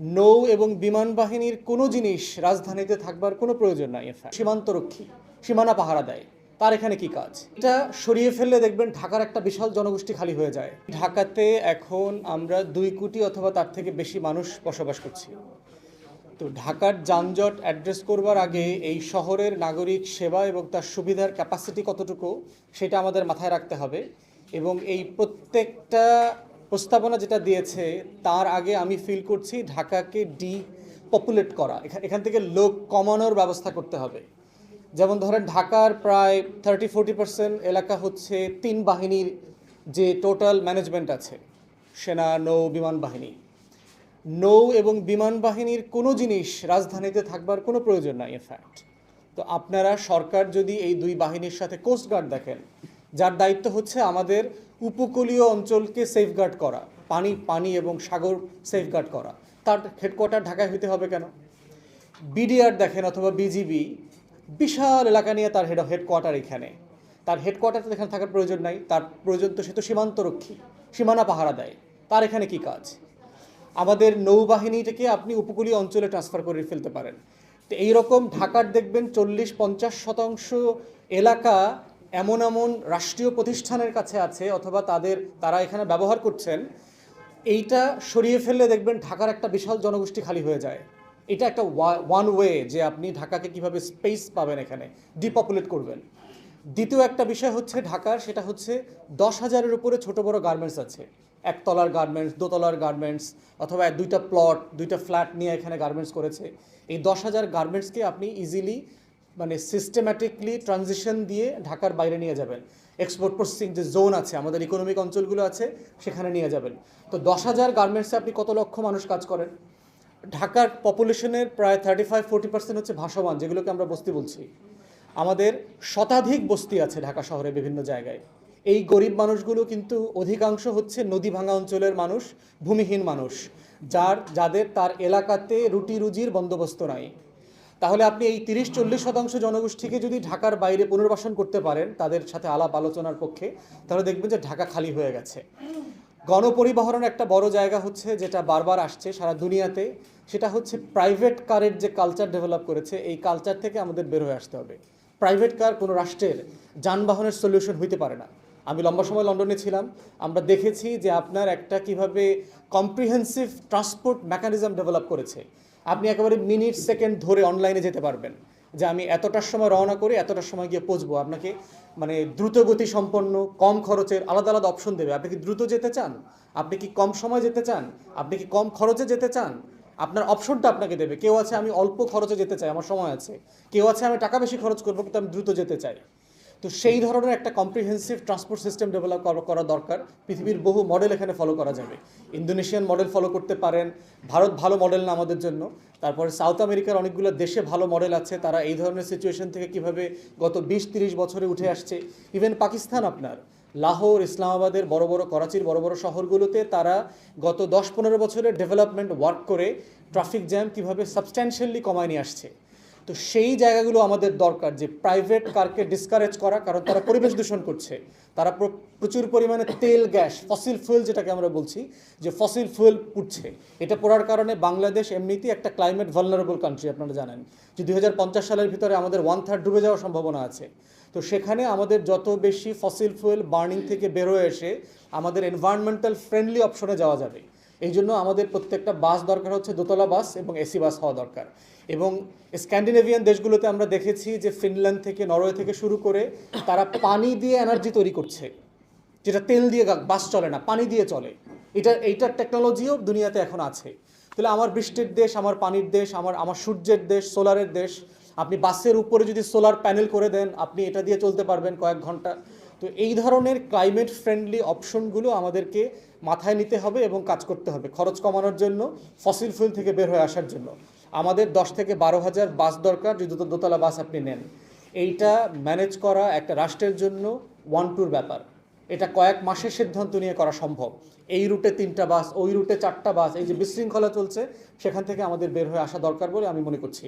নৌ এবং বিমান বাহিনীর কোনো জিনিস রাজধানীতে থাকবার কোনো প্রয়োজন নাই এফ সীমান্তরক্ষী, সীমানা পাহারা দেয়। তার এখানে কি কাজ? এটা সরিয়ে ফেললে দেখবেন ঢাকার একটা বিশাল জনগোষ্ঠী খালি হয়ে যায়। ঢাকাতে এখন আমরা দুই কোটি অথবা তার থেকে বেশি মানুষ বসবাস করছি। তো ঢাকার যানজট অ্যাড্রেস করবার আগে এই শহরের নাগরিক সেবা এবং তার সুবিধার ক্যাপাসিটি কতটুকু, সেটা আমাদের মাথায় রাখতে হবে এবং এই প্রত্যেকটা প্রস্তাবনা যেটা দিয়েছে, তার আগে আমি ফিল করছি ঢাকাকে ডি পপুলেট করা। এখা- এখান থেকে লোক কমানোর ব্যবস্থা করতে হবে। যেমন ধরেন ঢাকার প্রায় থার্টি ফোর্টি পার্সেন্ট এলাকা হচ্ছে তিন বাহিনীর যে টোটাল ম্যানেজমেন্ট আছে, সেনা, নৌ, বিমান বাহিনী। নৌ এবং বিমান বাহিনীর কোনো জিনিস রাজধানীতে থাকবার কোনো প্রয়োজন নাই ইনফ্যাক্ট তো আপনারা সরকার যদি এই দুই বাহিনীর সাথে কোস্টগার্ড দেখেন, যার দায়িত্ব হচ্ছে আমাদের উপকূলীয় অঞ্চলকে সেফগার্ড করা, পানি পানি এবং সাগর সেফগার্ড করা। তার হেডকোয়ার্টার ঢাকায় হইতে হবে কেন? বিডিআর দেখেন অথবা বিজিবি বিশাল এলাকা নিয়ে তার হেড হেডকোয়ার্টার এখানে। তার হেডকোয়ার্টার এখানে থাকার প্রয়োজন নাই, তার প্রয়োজন তো সে তো সীমান্তরক্ষী, সীমানা পাহারা দেয়। তার এখানে কি কাজ? আমাদের নৌবাহিনীটাকে আপনি উপকূলীয় অঞ্চলে ট্রান্সফার করে ফেলতে পারেন। তো এইরকম ঢাকার দেখবেন চল্লিশ পঞ্চাশ শতাংশ এলাকা এমন এমন রাষ্ট্রীয় প্রতিষ্ঠানের কাছে আছে অথবা তাদের, তারা এখানে ব্যবহার করছেন, এইটা সরিয়ে ফেললে দেখবেন ঢাকার একটা বিশাল জনগোষ্ঠী খালি হয়ে যায়। এটা একটা ওয়ান ওয়ে যে আপনি ঢাকাকে কীভাবে স্পেস পাবেন এখানে ডিপপুলেট করবেন। দ্বিতীয় একটা বিষয় হচ্ছে ঢাকার, সেটা হচ্ছে দশ হাজারের উপরে ছোট বড় গার্মেন্টস আছে। একতলার গার্মেন্টস দোতলার গার্মেন্টস অথবা দুইটা প্লট দুইটা ফ্ল্যাট নিয়ে এখানে গার্মেন্টস করেছে। এই দশ হাজার গার্মেন্টসকে আপনি ইজিলি মানে সিস্টেম্যাটিকলি ট্রানজিশন দিয়ে ঢাকার বাইরে নিয়ে যাবেন। এক্সপোর্ট প্রসেসিং যে জোন আছে, আমাদের ইকোনমিক অঞ্চলগুলো আছে, সেখানে নিয়ে যাবেন। তো দশ হাজার গার্মেন্টসে আপনি কত লক্ষ মানুষ কাজ করেন? ঢাকার পপুলেশনের প্রায় থার্টি ফাইভ ফোর্টি পার্সেন্ট হচ্ছে ভাসমান, যেগুলোকে আমরা বস্তি বলছি। আমাদের শতাধিক বস্তি আছে ঢাকা শহরে বিভিন্ন জায়গায়। এই গরিব মানুষগুলো কিন্তু অধিকাংশ হচ্ছে নদী ভাঙা অঞ্চলের মানুষ, ভূমিহীন মানুষ, যার, যাদের তার এলাকাতে রুটি রুজির বন্দোবস্ত নাই। তাহলে আপনি এই তিরিশ চল্লিশ শতাংশ জনগোষ্ঠীকে যদি ঢাকার বাইরে পুনর্বাসন করতে পারেন, তাদের সাথে আলাপ আলোচনার পক্ষে, তাহলে দেখবেন যে ঢাকা খালি হয়ে গেছে। গণপরিবহনের একটা বড় জায়গা হচ্ছে, যেটা বারবার আসছে সারা দুনিয়াতে। সেটা হচ্ছে প্রাইভেট কারের যে কালচার ডেভেলপ করেছে, এই কালচার থেকে আমাদের বের হয়ে আসতে হবে। প্রাইভেট কার কোনো রাষ্ট্রের যানবাহনের সলিউশন হইতে পারে না। আমি লম্বা সময় লন্ডনে ছিলাম। আমরা দেখেছি যে আপনার একটা কীভাবে কম্প্রিহেন্সিভ ট্রান্সপোর্ট মেকানিজম ডেভেলপ করেছে। আপনি একেবারে মিনিট, সেকেন্ড ধরে অনলাইনে যেতে পারবেন। যে আমি এতটার সময় রওনা করি এতটার সময় গিয়ে পৌঁছবো। আপনাকে মানে দ্রুতগতি সম্পন্ন, কম খরচের আলাদা আলাদা অপশন দেবে। আপনি কি দ্রুত যেতে চান? আপনি কি কম সময় যেতে চান? আপনি কি কম খরচে যেতে চান? আপনার অপশনটা আপনাকে দেবে। কেউ আছে আমি অল্প খরচে যেতে চাই, আমার সময় আছে। কেউ আছে আমি টাকা বেশি খরচ করব, কিন্তু আমি দ্রুত যেতে চাই। তো সেই ধরনের একটা কম্প্রিহেন্সিভ ট্রান্সপোর্ট সিস্টেম ডেভেলপ করা দরকার। পৃথিবীর বহু মডেল এখানে ফলো করা যাবে। ইন্দোনেশিয়ান মডেল ফলো করতে পারেন, ভারত ভালো মডেল না আমাদের জন্য। তারপরে সাউথ আমেরিকার অনেকগুলো দেশে ভালো মডেল আছে, তারা এই ধরনের সিচুয়েশন থেকে কীভাবে গত বিশ তিরিশ বছরে উঠে আসছে। ইভেন পাকিস্তান আপনার, লাহোর, ইসলামাবাদের বড় বড়, করাচির বড় বড় শহরগুলোতে তারা গত দশ পনেরো বছরের ডেভেলপমেন্ট ওয়ার্ক করে ট্রাফিক জ্যাম কীভাবে সাবস্ট্যান্সিয়ালি কমায় নিয়ে আসছে। তো সেই জায়গাগুলো আমাদের দরকার যে প্রাইভেট কারকে ডিসকারেজ করা, কারণ তারা পরিবেশ দূষণ করছে। তারা প্রচুর পরিমাণে তেল, গ্যাস ফসিল ফুয়েল যেটাকে আমরা বলছি, যে ফসিল ফুয়েল পুড়ছে। এটা পড়ার কারণে বাংলাদেশ এমনিতেই একটা ক্লাইমেট ভালনারেবল কান্ট্রি আপনারা জানেন। যে দু হাজার পঞ্চাশ সালের ভিতরে আমাদের ওয়ান থার্ড ডুবে যাওয়ার সম্ভাবনা আছে। তো সেখানে আমাদের যত বেশি ফসিল ফুয়েল বার্নিং থেকে বেরোয় এসে আমাদের এনভায়রনমেন্টাল ফ্রেন্ডলি অপশনে যাওয়া যাবে। এই জন্য আমাদের প্রত্যেকটা বাস দরকার হচ্ছে দোতলা বাস এবং এসি বাস হওয়া দরকার। এবং স্ক্যান্ডিনেভিয়ান দেশগুলোতে আমরা দেখেছি যে ফিনল্যান্ড থেকে নরওয়ে থেকে শুরু করে তারা পানি দিয়ে এনার্জি তৈরি করছে, যেটা তেল দিয়ে বাস চলে না, পানি দিয়ে চলে। এটা এইটার টেকনোলজিও দুনিয়াতে এখন আছে। তাহলে আমার বৃষ্টির দেশ, আমার পানির দেশ, আমার আমার সূর্যের দেশ, সোলারের দেশ, আপনি বাসের উপরে যদি সোলার প্যানেল করে দেন, আপনি এটা দিয়ে চলতে পারবেন কয়েক ঘণ্টা। তো এই ধরনের ক্লাইমেট ফ্রেন্ডলি অপশনগুলো আমাদেরকে মাথায় নিতে হবে এবং কাজ করতে হবে খরচ কমানোর জন্য ফসিল ফুয়েল থেকে বের হয়ে আসার জন্য। আমাদের দশ থেকে বারো হাজার বাস দরকার যদি দোতলা বাস আপনি নেন। এইটা ম্যানেজ করা একটা রাষ্ট্রের জন্য ওয়ান টুর ব্যাপার। এটা কয়েক মাসের সিদ্ধান্ত নিয়ে করা সম্ভব। এই রুটে তিনটা বাস, ওই রুটে চারটা বাস, এই যে বিশৃঙ্খলা চলছে, সেখান থেকে আমাদের বের হয়ে আসা দরকার বলে আমি মনে করছি।